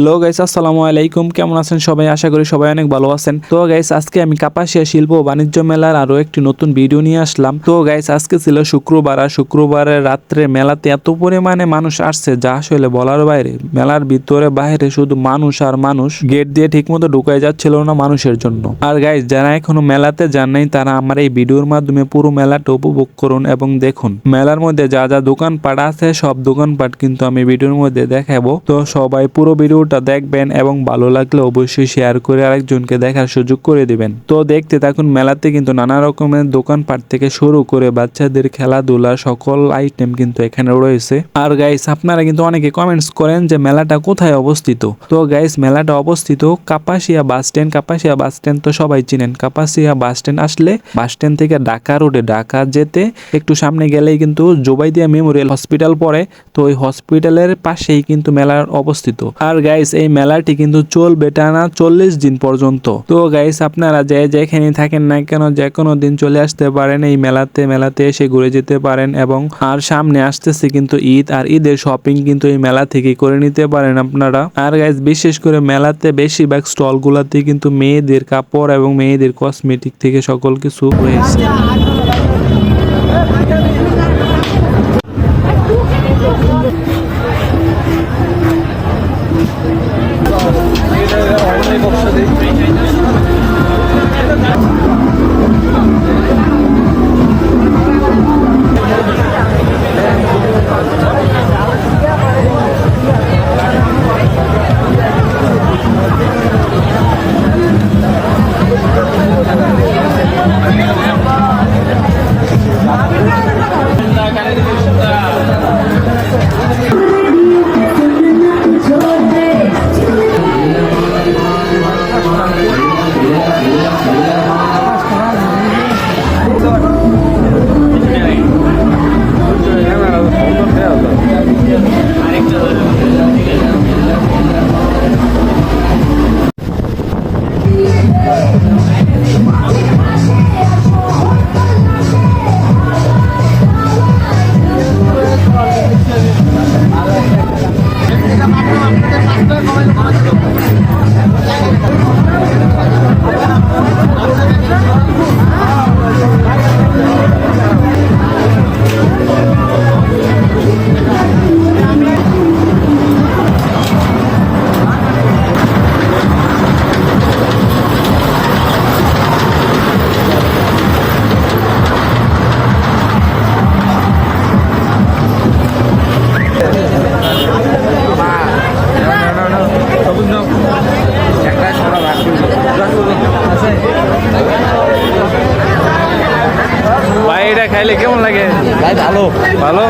Hello guys আসসালামু আলাইকুম। কেমন আছেন সবাই? আশা করি সবাই অনেক ভালো আছেন। তো গাইস আজকে আমি কাপাসিয়া শিল্প বাণিজ্য মেলার আরও একটি নতুন ভিডিও নিয়ে আসলাম। তো গাইস আজকে ছিল শুক্রবার আর শুক্রবারের রাত্রে মেলাতে এত পরিমাণে মানুষ আসছে, যা আসলে বলার বাইরে। মেলার ভিতরে বাইরে শুধু মানুষ আর মানুষ, গেট দিয়ে ঠিকমতো ঢুকাই যাচ্ছিল না মানুষের জন্য। আর গাইস যারা এখনও মেলাতে যান নাই, তারা আমার এই ভিডিওর মাধ্যমে পুরো মেলাটা উপভোগ করুন এবং দেখুন। মেলার মধ্যে যা যা দোকানপাট আছে, সব দোকানপাট কিন্তু আমি ভিডিওর মধ্যে দেখাবো। তো সবাই পুরো ভিডিওটা দেখবেন এবং ভালো লাগলে অবশ্যই শেয়ার করে আরেকজনকে দেখার সুযোগ করে দিবেন। তো দেখতে থাকুন, মেলাতে কিন্তু নানা রকমের দোকানপাট থেকে শুরু করে বাচ্চাদের খেলাধুলা সকল আইটেম কিন্তু এখানে রয়েছে। আর গাইস আপনারা কিন্তু অনেকে কমেন্টস করেন যে মেলাটা কোথায় অবস্থিত? তো গাইস মেলাটা অবস্থিত Kapasia bus stand Kapasia bus stand তো সবাই চিনেন। কাপাসিয়া বাস স্ট্যান্ড আসলে বাস স্ট্যান্ড থেকে ঢাকা রোডে ঢাকা যেতে একটু সামনে গেলেই কিন্তু জোবাইদিয়া মেমোরিয়াল হসপিটাল পড়ে। তো ওই হসপিটালের পাশেই কিন্তু মেলার অবস্থিত। আর গাইস এই মেলাটি কিন্তু চলবে টানা চল্লিশ দিন পর্যন্ত। তো গাইস আপনারা যে যেখানে থাকেন না কেন, যে কোনো দিন চলে আসতে পারেন এই মেলাতে মেলাতে এসে ঘুরে যেতে পারেন এবং আর সামনে আসতেছে কিন্তু ঈদ, আর ঈদের শপিং কিন্তু এই মেলা থেকে করে নিতে পারেন আপনারা। আর গাইস বিশেষ করে মেলাতে বেশিরভাগ স্টল গুলাতে কিন্তু মেয়েদের কাপড় এবং মেয়েদের কসমেটিক থেকে সকল কিছু রয়েছে ভাই এটা খাইলে কেমন লাগে? ভাই ভালো। ভালো?